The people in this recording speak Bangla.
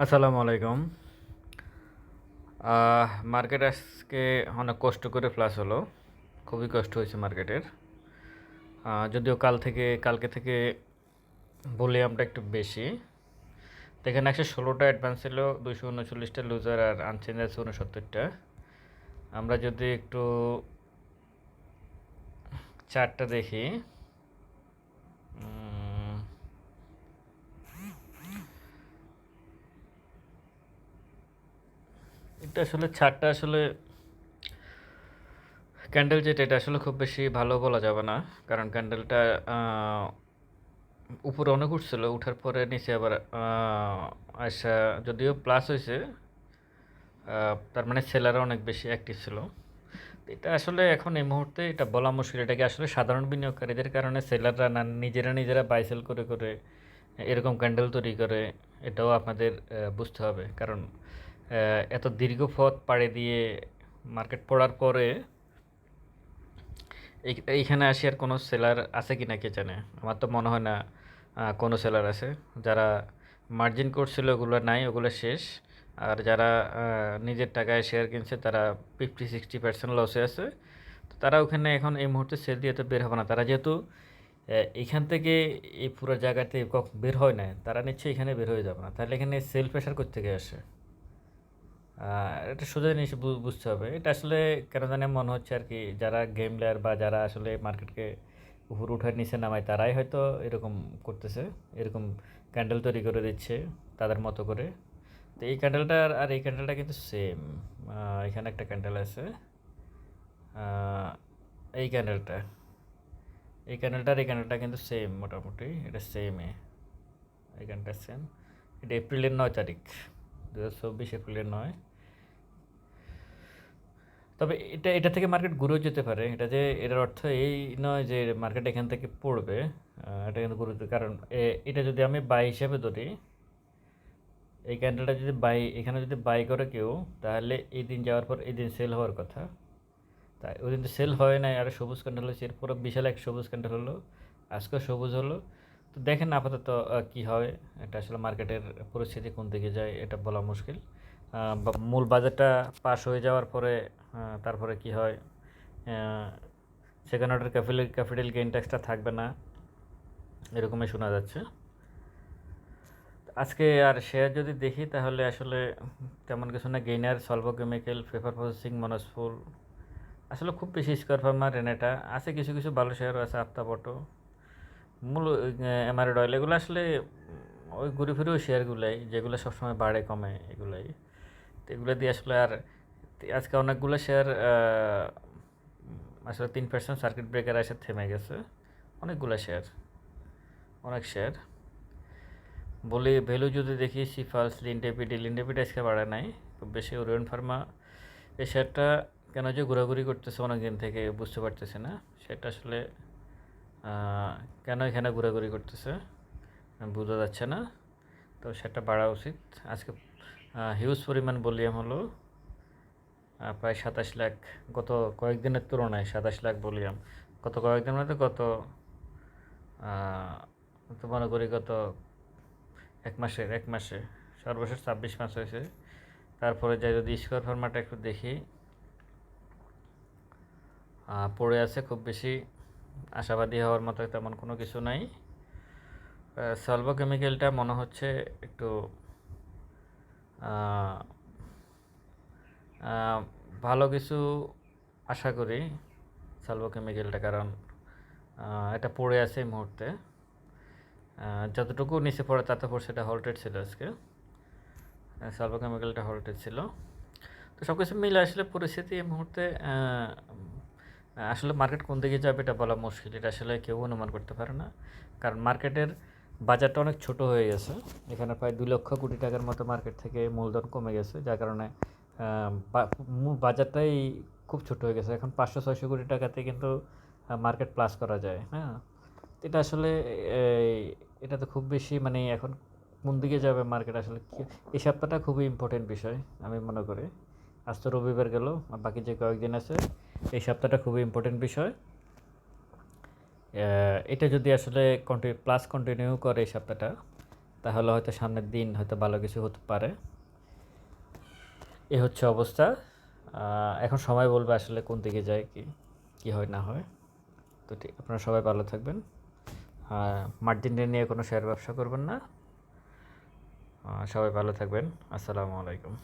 আসসালামু আলাইকুম। মার্কেট আজকে অনেক কষ্ট করে প্লাস হলো। খুবই কষ্ট হয়েছে মার্কেটের যদিও কাল থেকে, কালকে থেকে ভলিউমটা একটু বেশি। দেখেন একশো ষোলোটা অ্যাডভান্স ছিল দুশো উনচল্লিশটা লুজার আর আনচেঞ্জ আছে উনসত্তরটা। আমরা যদি একটু চারটা দেখি এটা আসলে, ছাড়টা আসলে ক্যান্ডেল যেটা এটা আসলে খুব বেশি ভালো বলা যাবে না। কারণ ক্যান্ডেলটা উপরে অনেক উঠছিল, উঠার পরে নিচে আবার আসা যদিও প্লাস হয়েছে তার মানে সেলারও অনেক বেশি অ্যাক্টিভ ছিল। এটা আসলে এখন এই মুহূর্তে এটা বলা মুশকিল। এটাকে আসলে সাধারণ বিনিয়োগকারীদের কারণে সেলাররা না, নিজেরা নিজেরা বাইসেল করে করে এরকম ক্যান্ডেল তৈরি করে, এটাও আপনাদের বুঝতে হবে। কারণ এত দীর্ঘ পথ পাড়ে দিয়ে মার্কেট পড়ার পরে এই- এইখানে আসি আর কোনো সেলার আছে কি না কে জানে? আমার তো মনে হয় না কোনো সেলার আছে। যারা মার্জিন করছিল ওগুলো নাই ওগুলো শেষ। আর যারা নিজের টাকায় শেয়ার কিনছে তারা ফিফটি সিক্সটি পার্সেন্ট লসে আছে। তো তারা ওখানে এখন এই মুহূর্তে সেল দিয়ে তো বের হবে না। তারা যেহেতু আহ, এইখান থেকে এই পুরো জায়গাতে বের হয় না তারা নিশ্চয়ই এখানে বের হয়ে যাবে না। তাহলে এখানে সেল প্রেশার থেকে আসে? এটা সোজা জিনিস বুঝতে হবে। এটা আসলে কেন জানে মনে হচ্ছে আর কি, যারা গেম প্লেয়ার বা যারা আসলে মার্কেটকে উপর উঠার নিচে নামায়, তারাই হয়তো এরকম করতেছে, এরকম ক্যান্ডেল তৈরি করে দিচ্ছে তাদের মতো করে। তো এই ক্যান্ডেলটা আর এই ক্যান্ডেলটা কিন্তু সেম এখানে একটা ক্যান্ডেল আছে। এই ক্যান্ডেলটা এই ক্যান্ডেলটা আর এই ক্যান্ডেলটা কিন্তু সেম মোটামুটি, এটা সেমে এই ক্যান্ডেলটা সেম এটা এপ্রিলের নয় তারিখ। দু হাজার চব্বিশ এপ্রিলের নয়। তবে এটা এটা থেকে মার্কেট ঘুরেও যেতে পারে। এটা যে, এটার অর্থ এই নয় যে মার্কেট এখান থেকে পড়বে। এটা কিন্তু গুরুত্ব, কারণ এটা যদি আমি বাই হিসাবে ধরি, এই ক্যান্ডেলটা যদি বাই এখানে যদি বাই করে কেউ, তাহলে এই দিন যাওয়ার পর এই দিন সেল হওয়ার কথা। তাই ওই দিন তো সেল হয় নাই। আর সবুজ ক্যান্ডেল হয়েছে এরপরে বিশাল এক সবুজ ক্যান্ডেল হলো, আজকেও সবুজ হলো। তো দেখেন আপাতত কি হয়, এটা আসলে মার্কেটের পরিস্থিতি কোন দিকে যায় এটা বলা মুশকিল। মূল বাজারটা পাস হয়ে যাওয়ার পরে তারপরে কি হয় second order capital capital gain ট্যাক্সটা থাকবে না, এরকমই শোনা যাচ্ছে। আজকে আর শেয়ার যদি দেখি, তাহলে আসলে তেমন কিছু না গেইনার সলভো কেমিক্যাল পেপার প্রসেসিং মনসফুল আসলে খুব বেশি স্কোয়ার ফার্মার রেনেটা আছে কিছু কিছু ভালো শেয়ারও আছে আফতাবটো মূল এমআরএড অয়েল এগুলো আসলে ওই ঘুরে ফিরে ওই শেয়ারগুলাই যেগুলো সবসময় বাড়ে, কমে, এগুলাই। তো এগুলো দিয়ে আসলে আর আজকে অনেকগুলো শেয়ার আসলে তিন পার্সেন্ট সার্কিট ব্রেকার এসে থেমে গেছে। অনেকগুলো শেয়ার অনেক শেয়ার বলি ভ্যালু যদি দেখি সিফালস লিনডেপিডি লিনডেপিডি আজকে বাড়ে নাই, খুব বেশি ওরিয়ন ফার্মা এই শেয়ারটা কেন যে ঘোরাঘুরি করতেছে অনেক দিন থেকে, বুঝতে পারতেছে না। সেটা আসলে কেন এখানে ঘোরাঘুরি করতেছে? বোঝা যাচ্ছে না। তো সেটা বাড়া উচিত। আজকে হিউজ পরিমাণ ভলিউম হলো। প্রায় সাতাশ লাখ, গত কয়েকদিনের তুলনায় সাতাশ লাখ ভলিউম গত কয়েকদিন মধ্যে গত তো মনে করি গত এক মাসের, এক মাসে, সর্বশেষ ছাব্বিশ মাস হয়েছে। তারপরে যাই যদি স্কোয়ার ফার্মাটা একটু দেখি পড়ে আছে খুব বেশি। আশাবাদী হওয়ার মতো তেমন কোনো কিছু নাই। সলভো কেমিক্যালটা মনে হচ্ছে একটু ভালো কিছু আশা করি সালভো কেমিক্যালটা কারণ এটা পড়ে আছে এই মুহূর্তে। যতটুকু নিচে পড়ে তাতে পর সেটা হল্টেড ছিল আজকে। সালভো কেমিক্যালটা হল্টেড ছিল। তো সব কিছু মিলে আসলে পরিস্থিতি এই মুহূর্তে আসলে মার্কেট কোন দিকে যাবে এটা বলা মুশকিল। এটা আসলে কেউ অনুমান করতে পারে না। কারণ মার্কেটের বাজারটা অনেক ছোট হয়ে গেছে। এখানে প্রায় দুই লক্ষ কোটি টাকার মতো মার্কেট থেকে মূলধন কমে গেছে, যার কারণে বাজারটাই খুব ছোট হয়ে গেছে। এখন পাঁচশো, ছয়শো কোটি টাকাতে কিন্তু মার্কেট প্লাস করা যায় হ্যাঁ? এটা আসলে এটা তো খুব বেশি মানে এখন কোন দিকে যাবে মার্কেট আসলে এই সপ্তাহটা খুবই ইম্পর্টেন্ট বিষয়, আমি মনে করি। আজ তো রবিবার গেল বাকি যে কয়েকদিন আছে এই সপ্তাহটা খুবই ইম্পর্টেন্ট বিষয়। এটা যদি আসলে কন্টিনিউ প্লাস কন্টিনিউ করে এই সপ্তাহটা, তাহলে হয়তো সামনের দিন হয়তো ভালো কিছু হতে পারে। এ হচ্ছে অবস্থা। এখন সময় বলবে আসলে কোন দিকে যায়, কি কি হয়, না হয়। তো ঠিক, আপনারা সবাই ভালো থাকবেন। আর মার্জিন নিয়ে কোনো শেয়ার ব্যবসা করবেন না। সবাই ভালো থাকবেন। আসসালামু আলাইকুম।